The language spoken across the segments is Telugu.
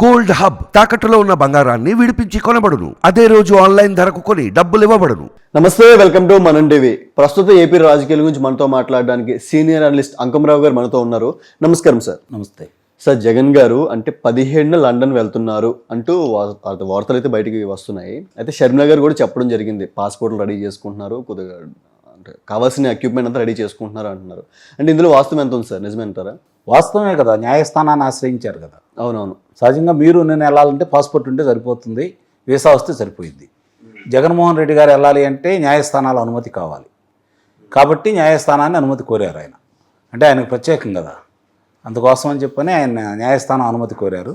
గోల్డ్ హబ్ తాకట్టులో ఉన్న బంగారాన్ని విడిపించి కొనబడును. అదే రోజు ఆన్లైన్ ధరకు కొని డబ్బులు ఇవ్వబడును. నమస్తే వెల్కమ్ టు మనం టీవీ. ప్రస్తుతం ఏపీ రాజకీయాల గురించి మనతో మాట్లాడడానికి సీనియర్ అనలిస్ట్ అంకమరావు గారు మనతో ఉన్నారు. నమస్కారం సార్. నమస్తే. సార్ జగన్ గారు అంటే పదిహేడున లండన్ వెళ్తున్నారు అంటూ వార్తలు అయితే బయటికి వస్తున్నాయి. అయితే షర్మిల గారు కూడా చెప్పడం జరిగింది పాస్పోర్ట్లు రెడీ చేసుకుంటున్నారు కొద్దిగా అంటే కావాల్సిన ఎక్విప్మెంట్ అంతా రెడీ చేసుకుంటున్నారు అంటున్నారు. అంటే ఇందులో వాస్తవం ఎంత ఉంది సార్? నిజమే అంటారా? వాస్తవమే కదా న్యాయస్థానాన్ని ఆశ్రయించారు కదా. అవునవును. సహజంగా మీరు నేను వెళ్ళాలంటే పాస్పోర్ట్ ఉంటే సరిపోతుంది వీసా వస్తే సరిపోయింది జగన్మోహన్ రెడ్డి గారు వెళ్ళాలి అంటే న్యాయస్థానాల అనుమతి కావాలి. కాబట్టి న్యాయస్థానాన్ని అనుమతి కోరారు ఆయన. అంటే ఆయనకు ప్రత్యేకం కదా. అందుకోసం అని చెప్పని ఆయన న్యాయస్థానం అనుమతి కోరారు.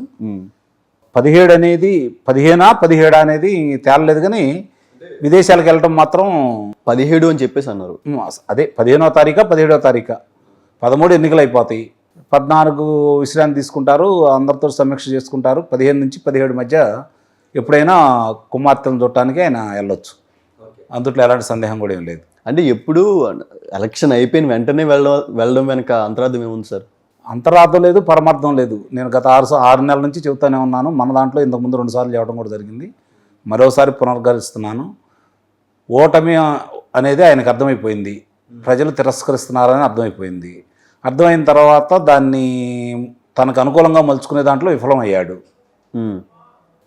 పదిహేడు అనేది పదిహేనా పదిహేడా అనేది తేలలేదు కానీ విదేశాలకు వెళ్ళటం మాత్రం పదిహేడు అని చెప్పేసి అన్నారు. అదే పదిహేనో తారీఖా పదిహేడో తారీఖా. పదమూడు ఎన్నికలు అయిపోతాయి. పద్నాలుగు విశ్రాంతి తీసుకుంటారు అందరితో సమీక్ష చేసుకుంటారు. పదిహేను నుంచి పదిహేడు మధ్య ఎప్పుడైనా కుమార్తెను చూడటానికి ఆయన వెళ్ళొచ్చు. అందుట్లో ఎలాంటి సందేహం కూడా ఏం లేదు. అంటే ఎప్పుడు ఎలక్షన్ అయిపోయిన వెంటనే వెళ్ళడం వెళ్ళడం వెనక అంతరార్థం ఏముంది సార్? అంతరార్థం లేదు పరమార్థం లేదు. నేను గత ఆరు ఆరు నెలల నుంచి చెబుతానే ఉన్నాను. మన దాంట్లో ఇంతకుముందు రెండుసార్లు చెప్పడం కూడా జరిగింది. మరోసారి పునరుద్ధరిస్తున్నాను. ఓటమి అనేది ఆయనకు అర్థమైపోయింది. ప్రజలు తిరస్కరిస్తున్నారని అర్థమైపోయింది. అర్థమైన తర్వాత దాన్ని తనకు అనుకూలంగా మలుచుకునే దాంట్లో విఫలమయ్యాడు.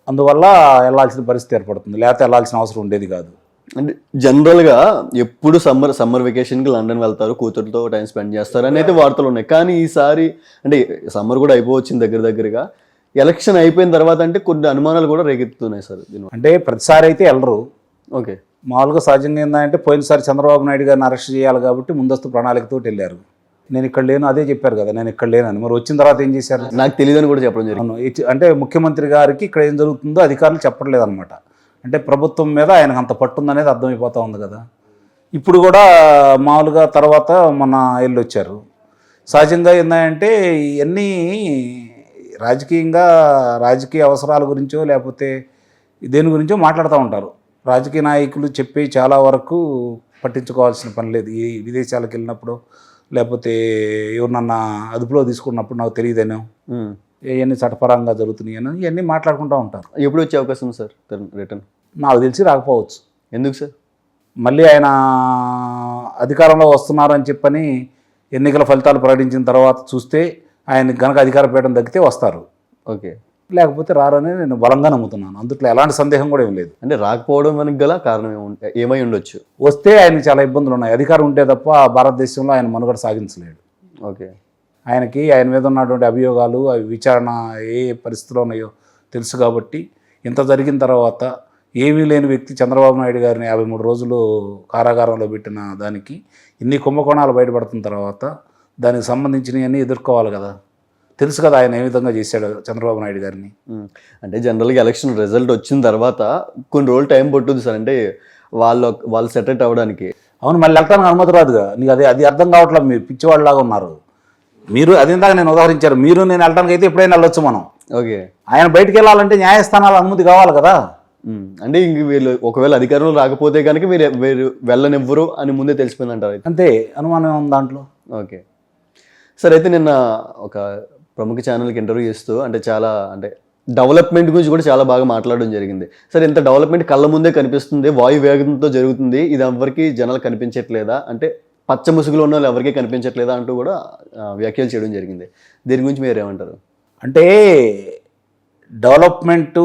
అందువల్ల వెళ్ళాల్సిన పరిస్థితి ఏర్పడుతుంది. లేకపోతే వెళ్ళాల్సిన అవసరం ఉండేది కాదు. అంటే జనరల్గా ఎప్పుడు సమ్మర్ సమ్మర్ వెకేషన్కి లండన్ వెళ్తారు కూతురుతో టైం స్పెండ్ చేస్తారు అని అయితే వార్తలు ఉన్నాయి. కానీ ఈసారి అంటే సమ్మర్ కూడా అయిపోవచ్చింది దగ్గర దగ్గరగా. ఎలక్షన్ అయిపోయిన తర్వాత అంటే కొన్ని అనుమానాలు కూడా రేకెత్తుతున్నాయి సార్ అంటే ప్రతిసారి అయితే వెళ్ళరు. ఓకే. మామూలుగా సహజంగా ఏంటంటే పోయినసారి చంద్రబాబు నాయుడు గారిని అరెస్ట్ చేయాలి కాబట్టి ముందస్తు ప్రణాళికతో వెళ్ళారు. నేను ఇక్కడ లేను అదే చెప్పారు కదా నేను ఇక్కడ లేనని. మరి వచ్చిన తర్వాత ఏం చేశారు? నాకు తెలియదని కూడా చెప్పడం జరిగింది. అంటే ముఖ్యమంత్రి గారికి ఇక్కడ ఏం జరుగుతుందో అధికారులు చెప్పట్లేదు అనమాట అంటే ప్రభుత్వం మీద ఆయనకు అంత పట్టుందనేది అర్థమైపోతా ఉంది కదా. ఇప్పుడు కూడా మామూలుగా తర్వాత మన వెళ్ళి వచ్చారు. సహజంగా ఏంటంటే ఇవన్నీ రాజకీయంగా రాజకీయ అవసరాల గురించో లేకపోతే దేని గురించో మాట్లాడుతూ ఉంటారు. రాజకీయ నాయకులు చెప్పి చాలా వరకు పట్టించుకోవాల్సిన పని లేదు. ఈ విదేశాలకు వెళ్ళినప్పుడు లేకపోతే ఎవరినన్నా అదుపులో తీసుకున్నప్పుడు నాకు తెలియదేనో. ఇవన్నీ చట్టపరంగా జరుగుతున్నాయి అని ఇవన్నీ మాట్లాడుకుంటూ ఉంటారు. ఎప్పుడు వచ్చే అవకాశం సార్ రిటర్న్? నాకు తెలిసి రాకపోవచ్చు. ఎందుకు సార్? మళ్ళీ ఆయన అధికారంలో వస్తున్నారు అని చెప్పని ఎన్నికల ఫలితాలు ప్రకటించిన తర్వాత చూస్తే ఆయన గనక అధికార పీఠం దక్కితే వస్తారు. ఓకే. లేకపోతే రారని నేను బలంగా నమ్ముతున్నాను. అందుట్లో ఎలాంటి సందేహం కూడా ఏం లేదు. అంటే రాకపోవడం వెనక గల కారణం ఏముంట ఏమై ఉండొచ్చు? వస్తే ఆయనకి చాలా ఇబ్బందులు ఉన్నాయి. అధికారం ఉంటే తప్ప భారతదేశంలో ఆయన మనుగడ సాగించలేడు. ఓకే. ఆయనకి ఆయన మీద ఉన్నటువంటి అభియోగాలు అవి విచారణ ఏ ఏ పరిస్థితిలో ఉన్నాయో తెలుసు కాబట్టి ఇంత జరిగిన తర్వాత ఏమీ లేని వ్యక్తి చంద్రబాబు నాయుడు గారిని యాభై మూడు రోజులు కారాగారంలో పెట్టిన దానికి ఇన్ని కుంభకోణాలు బయటపడుతున్న తర్వాత దానికి సంబంధించినవన్నీ ఎదుర్కోవాలి కదా. తెలుసు కదా ఆయన ఏ విధంగా చేశాడు చంద్రబాబు నాయుడు గారిని. అంటే జనరల్గా ఎలక్షన్ రిజల్ట్ వచ్చిన తర్వాత కొన్ని రోజులు టైం పట్టుద్ది సార్. అంటే వాళ్ళు వాళ్ళు సెటరేట్ అవ్వడానికి. అవును మళ్ళీ వెళ్తానికి అనుమతి రాదుగా నీకు అది అది అర్థం కావట్లేదు మీరు పిచ్చివాళ్ళలాగా ఉన్నారు. మీరు అది ఇందాక నేను ఉదాహరించారు. మీరు నేను వెళ్ళడానికి అయితే ఎప్పుడైనా వెళ్ళొచ్చు మనం. ఓకే. ఆయన బయటికి వెళ్ళాలంటే న్యాయస్థానాల అనుమతి కావాలి కదా. అంటే ఇంక వీళ్ళు ఒకవేళ అధికారంలో రాకపోతే కనుక మీరు వీరు వెళ్ళనివ్వరు అని ముందే తెలిసిపోయింది అంటారు అయితే. అంతే అనుమానం ఉంది దాంట్లో? ఓకే. సార్ అయితే నిన్న ఒక ప్రముఖ ఛానల్కి ఇంటర్వ్యూ చేస్తూ అంటే చాలా అంటే డెవలప్మెంట్ గురించి కూడా చాలా బాగా మాట్లాడడం జరిగింది. సార్ ఇంత డెవలప్మెంట్ కళ్ళ ముందే కనిపిస్తుంది వాయు వేగంతో జరుగుతుంది ఇది ఎవరికి జనాలు కనిపించట్లేదా? అంటే పచ్చ ముసుగులో ఉన్న వాళ్ళు ఎవరికీ కనిపించట్లేదా అంటూ కూడా వ్యాఖ్యలు చేయడం జరిగింది. దీని గురించి మీరు ఏమంటారు? అంటే డెవలప్మెంట్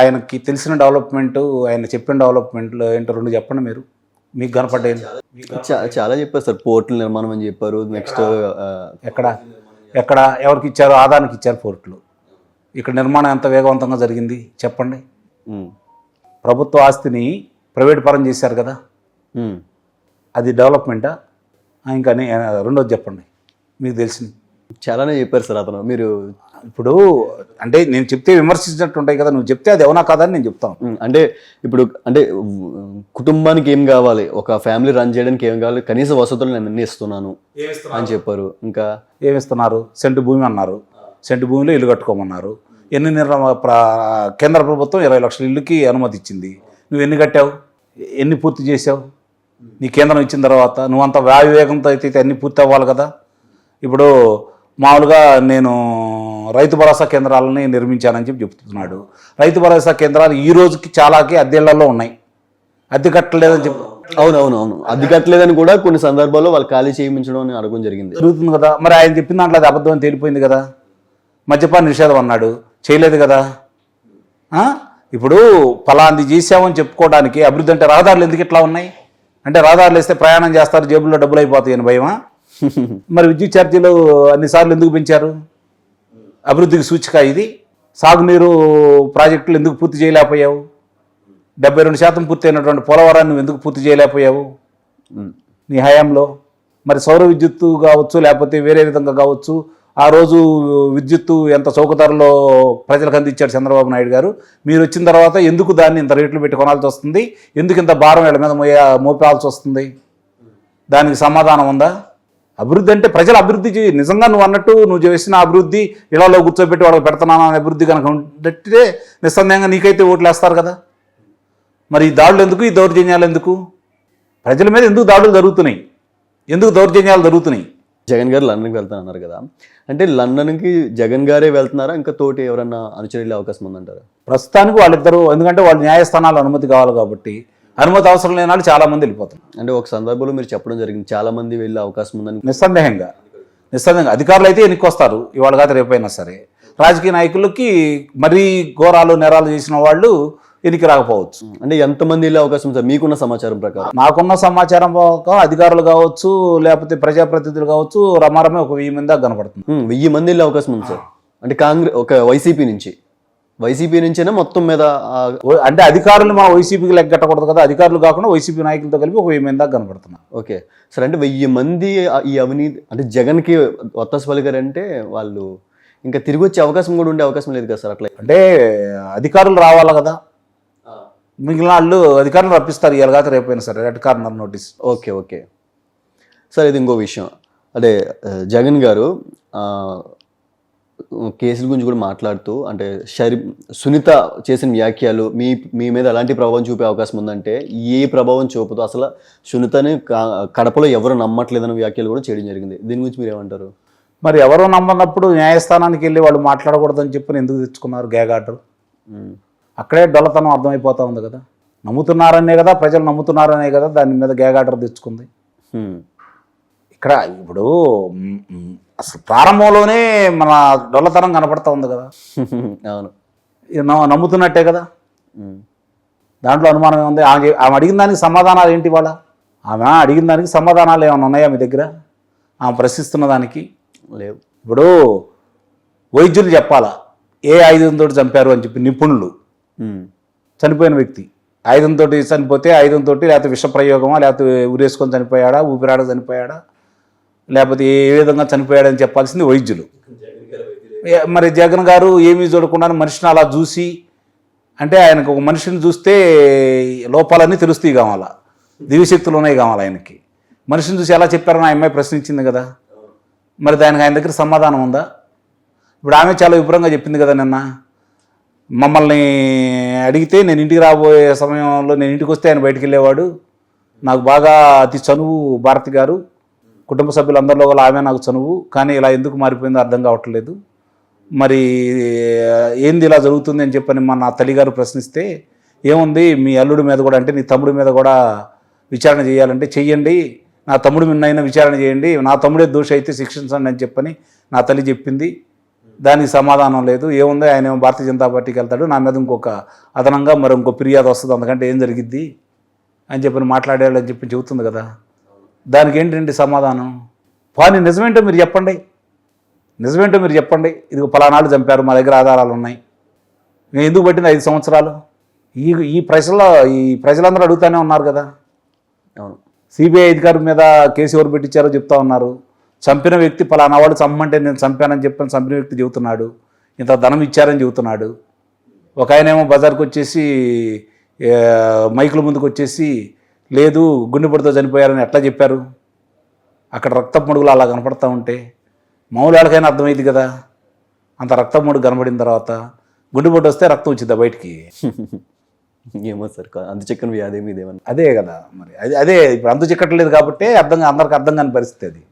ఆయనకి తెలిసిన డెవలప్మెంట్ ఆయన చెప్పిన డెవలప్మెంట్లో ఏంటో రెండు చెప్పండి మీరు. మీకు కనపడ్డాయి చాలా చెప్పారు సార్ పోర్టుల నిర్మాణం అని చెప్పారు నెక్స్ట్ ఎక్కడ? ఎక్కడ ఎవరికి ఇచ్చారు ఆదానికి ఇచ్చారు పోర్టులు ఇక్కడ నిర్మాణం ఎంత వేగవంతంగా జరిగింది చెప్పండి. ప్రభుత్వ ఆస్తిని ప్రైవేట్ పరం చేశారు కదా. అది డెవలప్మెంటా? ఇంకా రెండోది చెప్పండి. మీకు తెలిసింది. చాలానే చెప్పారు సార్ అతను. మీరు ఇప్పుడు అంటే నేను చెప్తే విమర్శించినట్టు ఉంటాయి కదా నువ్వు చెప్తే అది అవునా కాదని నేను చెప్తాను. అంటే ఇప్పుడు అంటే కుటుంబానికి ఏం కావాలి? ఒక ఫ్యామిలీ రన్ చేయడానికి ఏం కావాలి? కనీస వసతులు నేను అన్ని ఇస్తున్నాను అని చెప్పారు. ఇంకా ఏమిస్తున్నారు సెంటు భూమి అన్నారు. సెంటు భూమిలో ఇల్లు కట్టుకోమన్నారు. ఎన్ని నిర్మ ప్ర- కేంద్ర ప్రభుత్వం ఇరవై లక్షల ఇల్లుకి అనుమతి ఇచ్చింది. నువ్వు ఎన్ని కట్టావు? ఎన్ని పూర్తి చేసావు నీ కేంద్రం ఇచ్చిన తర్వాత నువ్వంత వాయువేగంతో అయితే అన్ని పూర్తి అవ్వాలి కదా? ఇప్పుడు మామూలుగా నేను రైతు భరోసా కేంద్రాలని నిర్మించానని చెప్పి చెప్తున్నాడు. రైతు భరోసా కేంద్రాలు ఈ రోజుకి చాలాకి అద్దెళ్ళలో ఉన్నాయి. అద్దె కట్టలేదని చెప్పి అవునవును అవును అది కట్టలేదని కూడా కొన్ని సందర్భాల్లో వాళ్ళు ఖాళీ చేయించడం అని అడగడం జరిగింది. జరుగుతుంది కదా. మరి ఆయన చెప్పిన దాంట్లో అది అబద్ధం అని తేలిపోయింది కదా. మద్యపాన నిషేధం అన్నాడు. చేయలేదు కదా? ఇప్పుడు ఫలాంది చేసామని చెప్పుకోవడానికి అభివృద్ధి అంటే రహదారులు ఎందుకు ఇట్లా ఉన్నాయి? అంటే రహదారులు వేస్తే ప్రయాణం చేస్తారు జేబుల్లో డబ్బులు అయిపోతాయి అని భయమా? మరి విద్యుత్ ఛార్జీలు అన్నిసార్లు ఎందుకు పెంచారు? అభివృద్ధికి సూచిక ఇది. సాగునీరు ప్రాజెక్టులు ఎందుకు పూర్తి చేయలేకపోయావు? డెబ్బై రెండు శాతం పూర్తి అయినటువంటి పోలవరాన్ని నువ్వు ఎందుకు పూర్తి చేయలేకపోయావు? నీ హయాంలో. మరి సౌర విద్యుత్తు కావచ్చు లేకపోతే వేరే విధంగా కావచ్చు ఆ రోజు విద్యుత్తు ఎంత చౌకధరలో ప్రజలకు అందించాడు చంద్రబాబు నాయుడు గారు. మీరు వచ్చిన తర్వాత ఎందుకు దాన్ని ఇంత రేట్లు పెట్టి కొనాల్సి వస్తుంది? ఎందుకు ఇంత భారం వీళ్ళ మీద మోయ మోపాల్సి వస్తుంది? దానికి సమాధానం ఉందా? అభివృద్ధి అంటే ప్రజల అభివృద్ధి నిజంగా నువ్వు అన్నట్టు నువ్వు చేసిన అభివృద్ధి ఇళ్ళలో కూర్చోబెట్టి వాళ్ళకి పెడుతున్నాను అనే అభివృద్ధి కనుక ఉంటే నిస్సందేహంగా నీకైతే ఓట్లు వేస్తారు కదా. మరి ఈ దాడులు ఎందుకు? ఈ దౌర్జన్యాలు ఎందుకు? ప్రజల మీద ఎందుకు దాడులు జరుగుతున్నాయి? ఎందుకు దౌర్జన్యాలు జరుగుతున్నాయి? జగన్ గారు లండన్కి వెళ్తాను అన్నారు కదా. అంటే లండన్కి జగన్ గారే వెళ్తున్నారా? ఇంకా తోటి ఎవరన్నా అనుచరులు అవకాశం ఉందంటారా? ప్రస్తుతానికి వాళ్ళిద్దరూ ఎందుకంటే వాళ్ళు న్యాయస్థానాలు అనుమతి కావాలి కాబట్టి అనుమతి అవసరం లేని వాళ్ళు చాలా మంది వెళ్ళిపోతున్నారు అంటే ఒక సందర్భంలో మీరు చెప్పడం జరిగింది చాలా మంది వెళ్ళే అవకాశం ఉందని. నిస్సందేహంగా. నిస్సందేహంగా. అధికారులు అయితే ఎన్నికొస్తారు ఇవాళ కాదు రేపైనా సరే. రాజకీయ నాయకులకి మరీ ఘోరాలు నేరాలు చేసిన వాళ్ళు ఎన్నిక రాకపోవచ్చు. అంటే ఎంతమంది వెళ్ళే అవకాశం ఉంది సార్? మీకున్న సమాచారం ప్రకారం. నాకున్న సమాచారం ప్రకారం అధికారులు కావచ్చు లేకపోతే ప్రజాప్రతినిధులు కావచ్చు రమారమే ఒక వెయ్యి మంది దాకా కనపడుతుంది. ఉమ్, వెయ్యి మంది వెళ్ళే అవకాశం ఉంది సార్. అంటే కాంగ్రెస్ ఒక వైసీపీ నుంచి. వైసీపీ నుంచేనా మొత్తం మీద అంటే అధికారులు మా వైసీపీకి లెక్కట్టకూడదు కదా. అధికారులు కాకుండా వైసీపీ నాయకులతో కలిపి ఒక వెయ్యి మంది దాకా కనపడుతున్నారు ఓకే. సార్ అంటే వెయ్యి మంది ఈ అవినీతి అంటే జగన్కి ఒత్తాసు పలికారంటే వాళ్ళు ఇంకా తిరిగి వచ్చే అవకాశం కూడా ఉండే అవకాశం లేదు కదా సార్ అట్లా? అంటే అధికారులు రావాలి కదా? మిగిలిన వాళ్ళు అధికారులు రప్పిస్తారు ఇవాళ కాక రేపైనా సరే. Red corner notice okay okay. Sir ఇది ఇంకో విషయం. అదే జగన్ గారు కేసుల గురించి కూడా మాట్లాడుతూ అంటే షరి సునీత చేసిన వ్యాఖ్యలు మీ మీ మీద ఎలాంటి ప్రభావం చూపే అవకాశం ఉందంటే ఏ ప్రభావం చూపుతూ అసలు సునీతని కడపలో ఎవరు నమ్మట్లేదన్న వ్యాఖ్యలు కూడా చేయడం జరిగింది. దీని గురించి మీరు ఏమంటారు మరి ఎవరో నమ్మనప్పుడు న్యాయస్థానానికి వెళ్ళి వాళ్ళు మాట్లాడకూడదని చెప్పి ఎందుకు తెచ్చుకున్నారు గ్యాగ్ ఆర్డర్ అక్కడే డొల్లతనం అర్థమైపోతా ఉంది కదా. నమ్ముతున్నారనే కదా ప్రజలు నమ్ముతున్నారనే కదా దాని మీద గ్యాగ్ ఆర్డర్ తెచ్చుకుంది ఇక్కడ ఇప్పుడు అసలు ప్రారంభంలోనే మన డొల్లతనం కనపడతా ఉంది కదా. అవును. ఇది నమ్ము- నమ్ముతున్నట్టే కదా. దాంట్లో అనుమానం ఏముంది? ఆమె ఆమె అడిగిన దానికి సమాధానాలు ఏంటి వాళ్ళ ఆమె అడిగిన దానికి సమాధానాలు ఏమైనా ఉన్నాయా మీ దగ్గర? ఆమె ప్రశ్నిస్తున్న దానికి? లేవు. ఇప్పుడు వైద్యులు చెప్పాలా? ఏ ఆయుధంతో చంపారు అని చెప్పి నిపుణులు? చనిపోయిన వ్యక్తి. ఆయుధంతో చనిపోతే ఆయుధంతో లేకపోతే విష ప్రయోగమా లేకపోతే ఉరేసుకొని చనిపోయాడా? ఊపిరాడ చనిపోయాడా? లేకపోతే ఏ విధంగా చనిపోయాడని చెప్పాల్సింది వైద్యులు. మరి జగన్ గారు ఏమీ చూడకుండా మనిషిని అలా చూసి అంటే ఆయనకు ఒక మనిషిని చూస్తే లోపాలన్నీ తెలుస్తాయి కావాలా? దివ్యశక్తులు ఉన్నాయి కావాలి ఆయనకి? మనిషిని చూసి ఎలా చెప్పారని ఆ అమ్మాయి ప్రశ్నించింది కదా? మరి దానికి ఆయన దగ్గర సమాధానం ఉందా? ఇప్పుడు ఆమె చాలా విపురంగా చెప్పింది కదా నిన్న. మమ్మల్ని అడిగితే నేను ఇంటికి రాబోయే సమయంలో నేను ఇంటికి వస్తే ఆయన బయటికి వెళ్ళేవాడు. నాకు బాగా అతి చనువు భారతి గారు. కుటుంబ సభ్యులందరిలో కూడా ఆమె నాకు చనువు కానీ ఇలా ఎందుకు మారిపోయిందో అర్థం కావట్లేదు. మరి ఏంది ఇలా జరుగుతుంది? అని చెప్పని మా నా తల్లిగారు ప్రశ్నిస్తే ఏముంది మీ అల్లుడి మీద కూడా అంటే నీ తమ్ముడి మీద కూడా విచారణ చేయాలంటే చెయ్యండి. నా తమ్ముడు మీద విచారణ చేయండి. నా తమ్ముడే దోషి అయితే శిక్షించండి అని చెప్పని నా తల్లి చెప్పింది. దానికి సమాధానం లేదు. ఏముంది ఆయన ఏమో భారతీయ జనతా పార్టీకి వెళ్తాడు. నా మీద ఇంకొక అదనంగా మరి ఇంకో ఫిర్యాదు వస్తుంది. అందుకంటే ఏం జరిగిద్ది? అని చెప్పి మాట్లాడాడు అని చెప్పి చెబుతుంది కదా. దానికి ఏంటండి సమాధానం? పోనీ నిజమేంటో మీరు చెప్పండి. నిజమేంటో మీరు చెప్పండి. ఇది పలానాళ్ళు చంపారు మా దగ్గర ఆధారాలు ఉన్నాయి. నేను ఎందుకు పట్టింది ఐదు సంవత్సరాలు? ఈ ఈ ప్రజల ఈ ప్రజలందరూ అడుగుతానే ఉన్నారు కదా. అవును. సిబిఐ అధికారి మీద కేసు ఎవరు పెట్టించారో చెప్తా ఉన్నారు. చంపిన వ్యక్తి పలానా వాడు చంపమంటే నేను చంపానని చెప్పని చంపిన వ్యక్తి చెబుతున్నాడు. ఇంత ధనం ఇచ్చారని చెబుతున్నాడు. ఒక ఆయనేమో బజార్కి వచ్చేసి మైకుల ముందుకు వచ్చేసి లేదు గుండెపొడితో చనిపోయారని ఎట్లా చెప్పారు? అక్కడ రక్తపు మడుగులు అలా కనపడతా ఉంటే మామూలు వాళ్ళకైనా అర్థమైంది కదా? అంత రక్తపు మడుగు కనబడిన తర్వాత గుండెపొట్టు వస్తే రక్తం వచ్చిందా బయటికి? ఏమో సార్ అంత చిక్కని వ్యాధి ఏమి ఇదేమన్నా అదే కదా మరి. అది అదే ఇప్పుడు అంతు చిక్కట్లేదు కాబట్టి అర్థం అందరికి అర్థం కాని పరిస్థితి అది.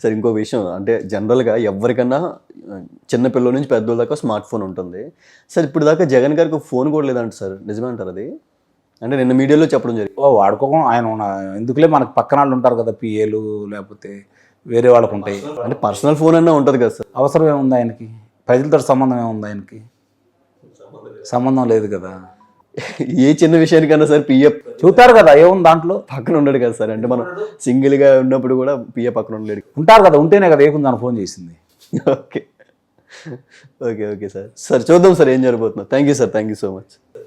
సార్ ఇంకో విషయం అంటే జనరల్గా ఎవరికన్నా ఆ, చిన్న పిల్లల నుంచి పెద్దోళ్ళ దాకా స్మార్ట్ ఫోన్ ఉంటుంది. సార్ ఇప్పుడు దాకా జగన్ గారికి ఫోన్ కూడా లేదంట సార్ నిజమే అంటారు అది? అంటే నిన్న మీడియాలో చెప్పడం జరిగింది. ఓ వాడుకోక. ఆయన ఉన్న- ఎందుకులే మనకు పక్కన వాళ్ళు ఉంటారు కదా పిఏలు లేకపోతే వేరే వాళ్ళకు ఉంటాయి. అంటే పర్సనల్ ఫోన్ అన్నా ఉంటుంది కదా సార్. అవసరం ఏముంది ఆయనకి? ప్రజలతో సంబంధం ఏముంది ఆయనకి? సంబంధం లేదు కదా. ఏ చిన్న విషయానికన్నా సార్ పిఎఫ్ చూస్తారు కదా ఏముంది దాంట్లో? పక్కన ఉండడు కదా సార్. అంటే మనం సింగిల్గా ఉన్నప్పుడు కూడా పిఏ పక్కన ఉండలేడు. ఉంటారు కదా ఉంటేనే కదా ఏకుంది అని ఫోన్ చేసింది. Okay. Okay okay sir. Sir చూద్దాం సార్ ఏం జరగబోతుందో. Thank you sir thank you so much